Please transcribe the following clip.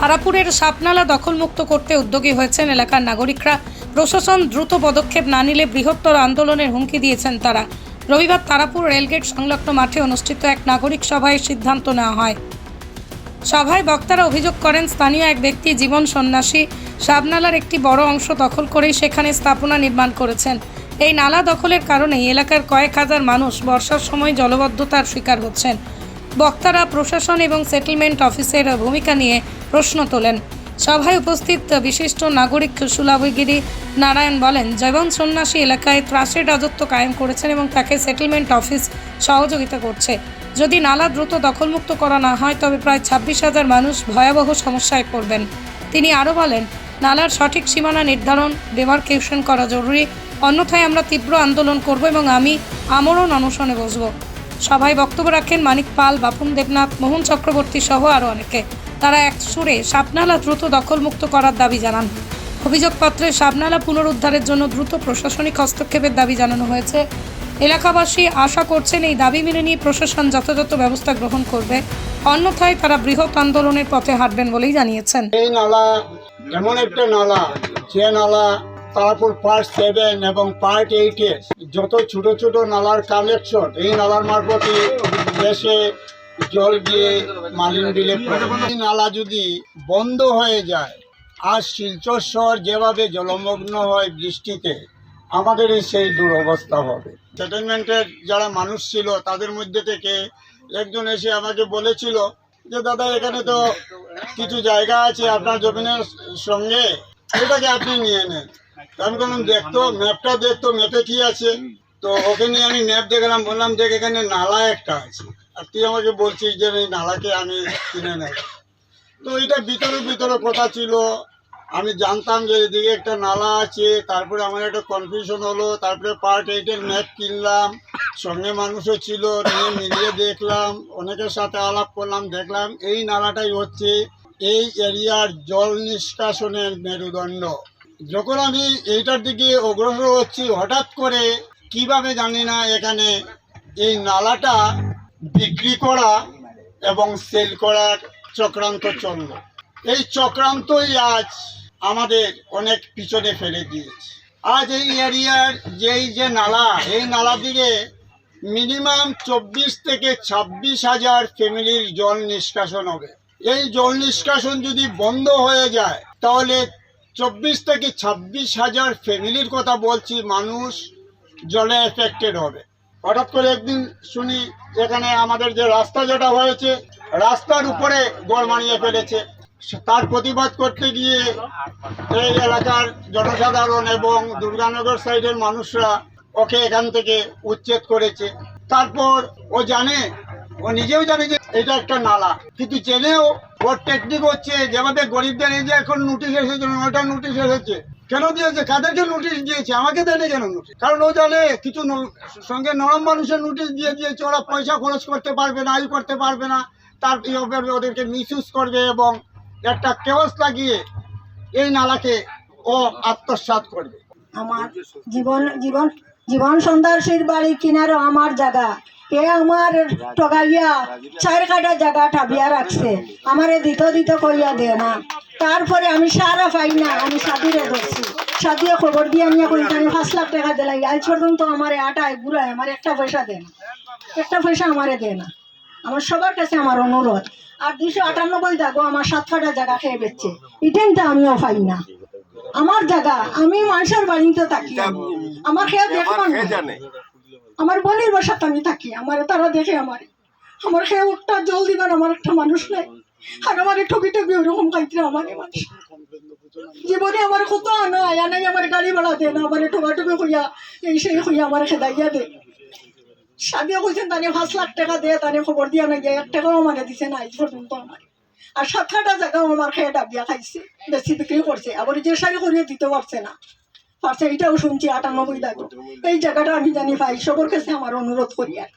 তারাপুরের সাপনালা দখলমুক্ত করতে উদ্যোগী হয়েছেন এলাকার নাগরিকরা। প্রশাসন দ্রুত পদক্ষেপ না নিলে বৃহত্তর আন্দোলনের হুমকি দিয়েছেন তারা। রবিবার তারাপুর রেলগেট সংলগ্ন মাঠে অনুষ্ঠিত এক নাগরিক সভায় সিদ্ধান্ত নেওয়া হয়। সভায় বক্তারা অভিযোগ করেন, স্থানীয় এক ব্যক্তি জীবন সন্ন্যাসী সাবনালার একটি বড় অংশ দখল করেই সেখানে স্থাপনা নির্মাণ করেছেন। এই নালা দখলের কারণেই এলাকার কয়েক হাজার মানুষ বর্ষার সময় জলবদ্ধতার শিকার হচ্ছেন। বক্তারা প্রশাসন এবং সেটেলমেন্ট অফিসের ভূমিকা নিয়ে প্রশ্ন তোলেন। সভায় উপস্থিত বিশিষ্ট নাগরিক সুলাভগিরি নারায়ণ বলেন জয়বন সন্ন্যাসী এলাকায় ত্রাসের রাজত্ব কায়েম করেছেন এবং তাকে সেটেলমেন্ট অফিস সহযোগিতা করছে। যদি নালা দ্রুত দখলমুক্ত করা না হয়, তবে প্রায় ছাব্বিশ হাজার মানুষ ভয়াবহ সমস্যায় পড়বেন। তিনি আরও বলেন, নালার সঠিক সীমানা নির্ধারণ ডেমার্কেশন করা জরুরি। অন্যথায় আমরা তীব্র আন্দোলন করব এবং আমি আমরণ অনশনে বসব। সভায় বক্তব্য রাখেন মানিক পাল, বাপুন দেবনাথ, মোহন চক্রবর্তী সহ আরও অনেকে। তারা এক সুরে সাপনালা দ্রুত দখলমুক্ত করার দাবি জানান। অভিযোগপত্রে সাবনালা পুনরুদ্ধারের জন্য দ্রুত প্রশাসনিক হস্তক্ষেপের দাবি জানানো হয়েছে। এলাকাবাসী আশা করছেন এই দাবি মেনে নিয়ে প্রশাসন যথাযথ ব্যবস্থা গ্রহণ করবে। অন্যথায় তারা বৃহৎ আন্দোলনের পথে হাঁটবেন বলেই জানিয়েছেন। এই নালা, এমন একটা নালা, যে নালা তারপর পার্ট সেভেন এবং পার্ট এইটে যত ছোট ছোট নালার কালেকশন এই নালার মারফতে দেশে জল গিয়ে মালিন। এই নালা যদি বন্ধ হয়ে যায় আর শিলচর শহর যেভাবে জলমগ্ন হয় বৃষ্টিতে আমাদেরই সেই দুরবস্থা হবে সেটেলমেন্টের যারা মানুষ ছিল, তাদের মধ্যে থেকে একজন এসে আমাকে বলেছিল যে, দাদা, এখানে তো কিছু জায়গা আছে আপনার জমিনের সঙ্গে ওটাকে আপনি নিয়ে নেন। আমি বললাম দেখতো ম্যাপটা দেখতো ম্যাপে কি আছে? তো ওকে নিয়ে আমি ম্যাপ দেখলাম, বললাম, দেখ, এখানে নালা একটা আছে। আর তুই আমাকে বলছিস যে, এই নালাকে আমি কিনে নেব। তো এটা ভিতরে ভিতরে কথা ছিল। আমি জানতাম যে এদিকে একটা নালা আছে, তারপরে আমার একটা কনফিউশন হলো, তারপরে পার্ট এইটের ম্যাপ কিনলাম। সঙ্গে মানুষও ছিল, নিয়ে মিলিয়ে দেখলাম, অনেকের সাথে আলাপ করলাম, দেখলাম এই নালাটাই হচ্ছে। এই এরিয়ার জল নিষ্কাশনের মেরুদণ্ড। যখন আমি এইটার দিকে অগ্রসর হচ্ছি, হঠাৎ করে কীভাবে জানি না এখানে এই নালাটা বিক্রি করা এবং সেল করার চক্রান্ত চলল। এই চক্রান্তই আজ আমাদের অনেক পিছনে ফেলে দিয়েছে। আজ এই এরিয়ার যেই যে নালা, এই নালা দিকে মিনিমাম চব্বিশ থেকে ছাব্বিশ হাজার ফ্যামিলির জল নিষ্কাশন হবে। এই জল নিষ্কাশন যদি বন্ধ হয়ে যায়, তাহলে চব্বিশ থেকে ছাব্বিশ হাজার ফ্যামিলির কথা বলছি, মানুষ জলে এফেক্টেড হবে। হঠাৎ করে একদিন শুনি এখানে আমাদের যে রাস্তা যেটা হয়েছে, রাস্তার উপরে গড় মানিয়ে ফেলেছে। তার প্রতিবাদ করতে গিয়ে এই এলাকার জনসাধারণ এবং দুর্গানগর সাইডের মানুষরা ওকে এখান থেকে উচ্ছেদ করেছে। তারপর ও জানে ও নিজেও জানে যে এটা একটা নালা। কিন্তু জেনেও ওর টেকনিক হচ্ছে যেভাবে গরিবদের এই যে এখন নোটিশ এসেছে ওটা নোটিশ এসেছে। কেন দিয়েছে? কাদেরকে নোটিশ দিয়েছে? আমাকে দেয়নি কেন নোটিশ কারণ ও জানে কিছু সঙ্গে নরম মানুষের নোটিশ দিয়ে দিয়েছে, ওরা পয়সা খরচ করতে পারবে না এই করতে পারবে না। তার ওদেরকে মিসইউজ করবে এবং একটা কেওস লাগিয়ে এই নালাকে ও আত্মসাৎ করবে। আমার জীবন জীবন জীবন সন্ন্যাসীর বাড়ি কিনারও আমার জায়গা। এ আমার টগাইয়া চার কাটা জায়গা ঠাবিয়া রাখছে। আমারে দিত দিত কইয়া দে না। তারপরে আমি সারা পাই না আমি সাদিরে ধরছি। সাদিয়ে খবর দিয়ে আমি এখন আমি পাঁচ লাখ টাকা দিলাই আজ পর্যন্ত আমার আটায় বুড়ায় আমার একটা পয়সা দেয় না। একটা পয়সা আমারে দেয় না। আমার সবার কাছে আমার অনুরোধ। আর দুশো আটানব্বই দাগো আমার সাত কাটা জায়গা খেয়ে বেচছে। তো আমিও পাই না। আমার জায়গা আমি মানুষের বাড়িতে থাকি। আমার খেয়ে না আমার বোনের বাসাতে আমি থাকি, আমার তারা দেখে আমার। আমার খেয়ে উঠটা জল দিবার আমার একটা মানুষ নাই। আর আমার ঠকি টকি ওরকম খাইতে আমার মানুষ। জীবনে আমার কত আনা নাই আমার গাড়ি ভাড়া দেয় না আমার ঠকা টুকি হইয়া এই সেই হইয়া আমার খেদাইয়া দে। সাদিয়া কইছেন তানে পাঁচ লাখ টাকা দে তানে খবর দিয়া নাই, এক টাকাও আমার দিছে না আজ পর্যন্ত আমার। আর সাতখাটা জায়গাও আমার খেয়ে ডাবিয়া খাইছে, বেশি বিক্রি করছে, আবার যে শাড়ি করিয়ে দিতে পারছে না। পারছে এটাও শুনছি আটানব্বই দাগ। এই জায়গাটা আমি জানি ভাই সবার কাছে আমার অনুরোধ করি আর